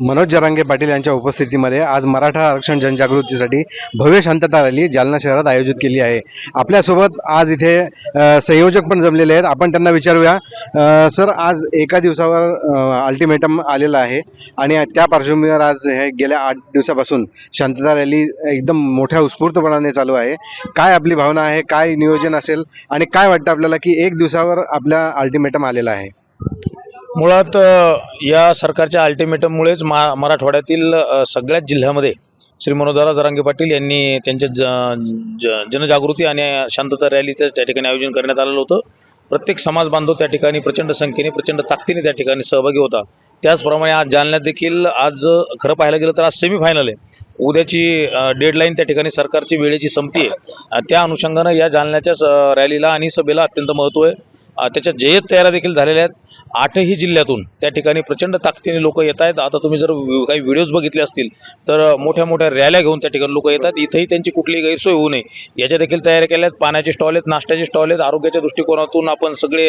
मनोज जरांगे पाटील यांच्या उपस्थितीमध्ये आज मराठा आरक्षण जनजागृतीसाठी भव्य शांतता रॅली जालना शहरात आयोजित केली आहे. आपल्यासोबत आज इथे संयोजक पण जमलेले आहेत. आपण त्यांना विचारूया. सर आज एका दिवसावर अल्टिमेटम आलेलं आहे आणि त्या पार्श्वभूमीवर आज हे गेल्या आठ दिवसापासून शांतता रॅली एकदम मोठ्या उत्स्फूर्तपणाने चालू आहे. काय आपली भावना आहे? काय नियोजन असेल? आणि काय वाटतं आपल्याला की एक दिवसावर आपला अल्टिमेटम आलेला आहे? मुळात या सरकारच्या अल्टिमेटममुळेच मा मराठवाड्यातील सगळ्याच जिल्ह्यामध्ये श्री मनोदारा जरांगे पाटील यांनी त्यांच्या ज ज- जनजागृती आणि शांतता रॅलीचं त्या ठिकाणी आयोजन करण्यात आलेलं होतं. प्रत्येक समाज बांधव त्या ठिकाणी प्रचंड संख्येने प्रचंड ताकदीने त्या ठिकाणी सहभागी होता. त्याचप्रमाणे आज जालन्यात देखील आज खरं पाहायला गेलं तर आज सेमीफायनल आहे. उद्याची डेडलाईन त्या ठिकाणी सरकारची वेळेची संपती आहे. त्या अनुषंगानं या जालन्याच्या रॅलीला आणि सभेला अत्यंत महत्त्व आहे. त्याच्या जय्यत तयाऱ्या देखील झालेल्या आहेत. आठही जिल्ह्यातून त्या ठिकाणी प्रचंड ताकदीने लोक येत आहेत. आता तुम्ही जर काही व्हिडिओज बघितले असतील तर मोठ्या मोठ्या रॅल्या घेऊन त्या ठिकाणी लोक येतात. इथंही त्यांची कुठलीही गैरसोय होऊ नये. याच्या देखील तयारी केल्या आहेत पाण्याचे स्टॉल आहेत नाश्त्याचे स्टॉल आहेत. आरोग्याच्या दृष्टिकोनातून आपण सगळे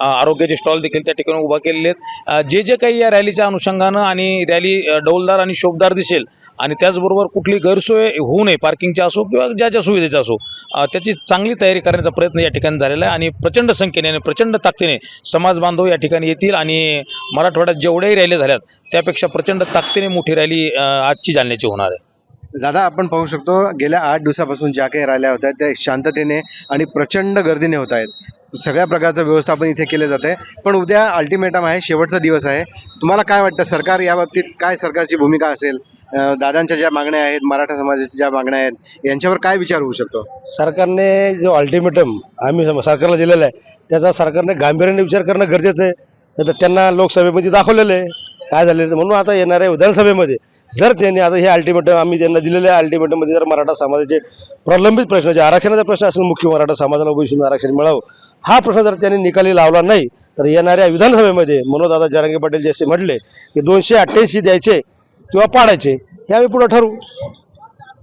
आरोग्याचे स्टॉल देखील त्या ठिकाणी उभा केलेले आहेत. जे जे काही या रॅलीच्या अनुषंगानं आणि रॅली डौलदार आणि शोभदार दिसेल आणि त्याचबरोबर कुठली गैरसोय होऊ नये पार्किंगची असो किंवा ज्या ज्या सुविधेचा असो त्याची चांगली तयारी करण्याचा प्रयत्न या ठिकाणी झालेला आहे आणि प्रचंड संख्येने आणि प्रचंड ताकदीने समाज बांधव या ठिकाणी येतील आणि मराठवाड्यात जेवढ्याही रॅली झाल्यात त्यापेक्षा प्रचंड ताकदीने मोठी रॅली आजची जालन्याची होणार आहे. दादा आपण पाहू शकतो गेल्या आठ दिवसापासून ज्या काही रॅल्या होत आहेत त्या शांततेने आणि प्रचंड गर्दीने होत आहेत. सगळ्या प्रकारचं व्यवस्थापन इथे केले जाते पण उद्या अल्टिमेटम आहे शेवटचा दिवस आहे. तुम्हाला काय वाटतं सरकार या बाबतीत काय सरकारची भूमिका असेल? दादांच्या ज्या मागण्या आहेत मराठा समाजाच्या ज्या मागण्या आहेत यांच्यावर काय विचार होऊ शकतो? सरकारने जो अल्टिमेटम आम्ही सरकारला दिलेला आहे त्याचा सरकारने गांभीर्याने विचार करणं गरजेचं आहे. तर त्यांना लोकसभेमध्ये दाखवलेलं आहे. काय झालेलं म्हणून आता येणाऱ्या विधानसभेमध्ये. जर त्यांनी आता हे अल्टिमेटम आम्ही त्यांना दिलेले आहे अल्टिमेटममध्ये जर मराठा समाजाचे प्रलंबित प्रश्न जे आरक्षणाचा प्रश्न असेल मुख्य मराठा समाजाला ओबीसीतून आरक्षण मिळावं हा प्रश्न जर त्यांनी निकाली लावला नाही तर येणाऱ्या विधानसभेमध्ये. मनोजदादा जरांगे पाटील जसे म्हटले की दोनशे अठ्ठ्याऐंशी द्यायचे किंवा पाडायचे हे आम्ही पुढे ठरवू.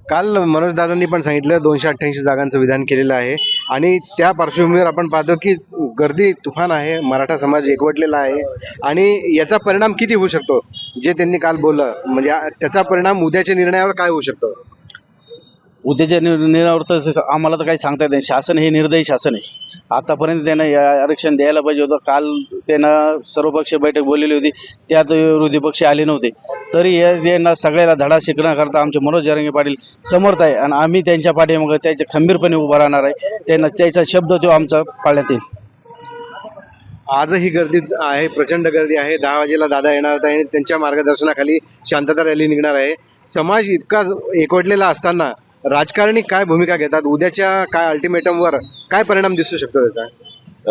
काल मनोज दादांनी पण सांगितलं दोनशे अठ्ठ्याऐंशी जागांचं विधान केलेलं आहे. आणि त्या पार्श्वभूमीवर आपण पाहतो की गर्दी तुफान आहे मराठा समाज एकवटलेला आहे. आणि याचा परिणाम किती होऊ शकतो? जे त्यांनी काल बोललं म्हणजे त्याचा परिणाम उद्याच्या निर्णयावर काय होऊ शकतो? उद्याच्या निर- निर्णयावर तर आम्हाला तर काही सांगता येत नाही. शासन हे निर्दयी शासन आहे. आतापर्यंत त्यानं या आरक्षण द्यायला पाहिजे होतं. काल त्यानं सर्वपक्षीय बैठक बोललेली होती. त्यात विरोधी पक्ष आले नव्हते. तरी यांना सगळ्याला धडा शिकण्याकरता आमचे मनोज जरंगे पाटील समर्थ आहे. आणि आम्ही त्यांच्या पाठीमागे त्याच्या खंबीरपणे उभा राहणार आहे. त्यांना त्याचा शब्द तो आमचा पाळण्यात येईल. आजही गर्दी आहे. प्रचंड गर्दी आहे. दहा वाजेला दादा येणार आहे त्यांच्या मार्गदर्शनाखाली शांतता रॅली निघणार आहे. समाज इतका एकवटलेला असताना राजकारणी काय भूमिका घेतात? उद्याच्या काय अल्टिमेटमवर काय परिणाम दिसू शकतो त्याचा?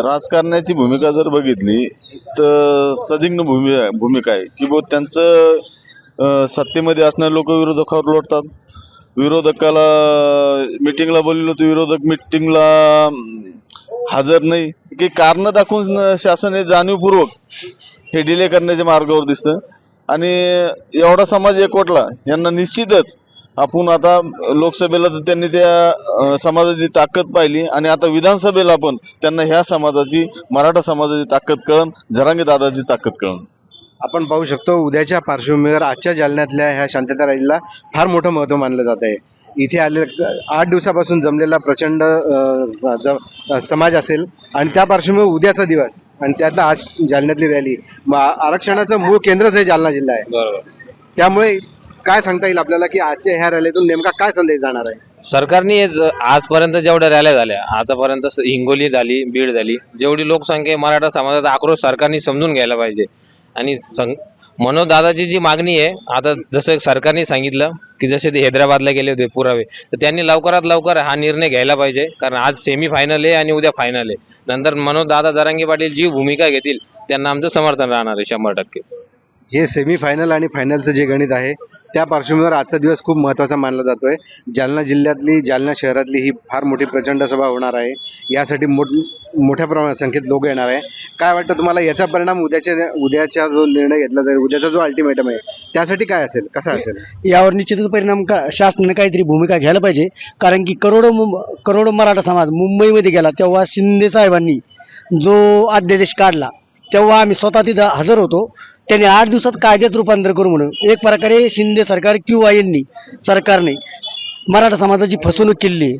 राजकारण्याची भूमिका जर बघितली तर सदिग्न भूमि भूमिका आहे. की बो त्यांचं अं, सत्तेमध्ये असणारे लोक विरोधकावर लोटतात. विरोधकाला मिटिंगला बोललो तर विरोधक मिटिंगला हजर नाही. की कारण दाखवून शासन हे जाणीवपूर्वक हे डिले करण्याच्या मार्गावर दिसतं. आणि एवढा समाज एकवटला यांना निश्चितच आपण आता लोकसभेला तर त्यांनी त्या समाजाची ताकद पाहिली आणि आता विधानसभेला पण त्यांना ह्या समाजाची मराठा समाजाची ताकद कळण जरांगे दादाची ताकद कळण आपण पाहू शकतो उद्याच्या पार्श्वभूमीवर आजच्या जालन्यातल्या ह्या शांतता रॅलीला फार मोठं महत्त्व मानलं जात आहे. इथे आले आठ दिवसापासून जमलेला प्रचंड समाज असेल आणि त्या पार्श्वभूमीवर उद्याचा दिवस आणि त्यातला आज जालन्यातली रॅली. म- आरक्षणाचं मूळ केंद्रच हे जालना जिल्हा आहे. बरोबर. त्यामुळे काय सांगता येईल आपल्याला की आजच्या ह्या रॅलीतून नेमका काय संदेश जाणार आहे? सरकारने आजपर्यंत जेवढ्या रॅल्या झाल्या आतापर्यंत हिंगोली झाली बीड झाली जेवढी लोकसंख्या मराठा समाजाचा आक्रोश सरकारने समजून घ्यायला पाहिजे. आणि मनोज दादाची जी मागणी आहे आता जसं सरकारने सांगितलं की जसे ते हैदराबादला गेले होते पुरावे तर त्यांनी लवकरात लवकर हा निर्णय घ्यायला पाहिजे कारण आज सेमी फायनल आहे आणि उद्या फायनल आहे. नंतर मनोज दादा जरांगे पाटील जी भूमिका घेतील त्यांना आमचं समर्थन राहणार आहे शंभर टक्के. हे सेमीफायनल आणि फायनलचं जे गणित आहे त्या पार्श्वभूमीवर आजचा दिवस खूप महत्त्वाचा मानला जातोय. जालना जिल्ह्यातली जालना शहरातली ही फार मोठी प्रचंड सभा होणार आहे. यासाठी मोठ मोठ्या प्रमाणात संख्येत लोक येणार आहे. काय वाटतं तुम्हाला याचा परिणाम उद्याच्या उद्याचा जो निर्णय घेतला जाईल उद्याचा जो अल्टिमेटम आहे त्यासाठी काय असेल? कसा असेल? यावर निश्चितच परिणाम का शासनाने काहीतरी भूमिका घ्यायला पाहिजे. कारण की करोडो करोडो मराठा समाज मुंबईमध्ये गेला तेव्हा शिंदे साहेबांनी जो अध्यादेश काढला तेव्हा आम्ही स्वतः तिथं हजर होतो. त्यांनी आठ दिवसात कायद्यात रूपांतर करू म्हणून. एक प्रकारे शिंदे सरकार किंवा यांनी सरकारने मराठा समाजाची फसवणूक केली.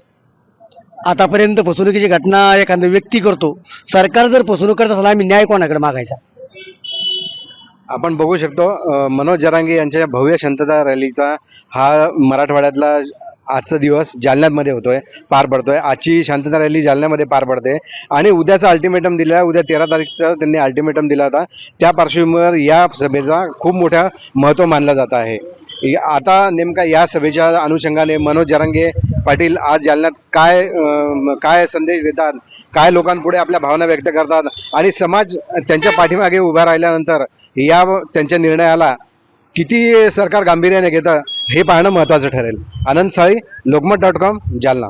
आतापर्यंत फसवणुकीची घटना एखादा व्यक्ती करतो सरकार जर फसवणूक करत असेल आम्ही न्याय कोणाकडे मागायचा? आपण बघू शकतो मनोज जरांगे यांच्या भव्य शांतता रॅलीचा हा मराठवाड्यातला आजचा दिवस जालन्यामध्ये होतोय पार पडतोय. आजची शांतता रॅली जालन्यामध्ये पार पडते. आणि उद्याचा अल्टिमेटम दिला उद्या तेरा तारीखचा त्यांनी अल्टिमेटम दिला होता. त्या पार्श्वभूमीवर या सभेचा खूप मोठा महत्त्व मानला जात आहे. आता नेमका या सभेच्या अनुषंगाने मनोज जरांगे पाटील आज जालन्यात काय काय संदेश देतात? काय लोकांपुढे आपल्या भावना व्यक्त करतात? आणि समाज त्यांच्या पाठीमागे उभा राहिल्यानंतर या त्यांच्या निर्णयाला किती सरकार गांभीर्याने घेतं? हे पाहणं महत्त्वाचं ठरेल. Anand Sali Lokmat dot com Jalna.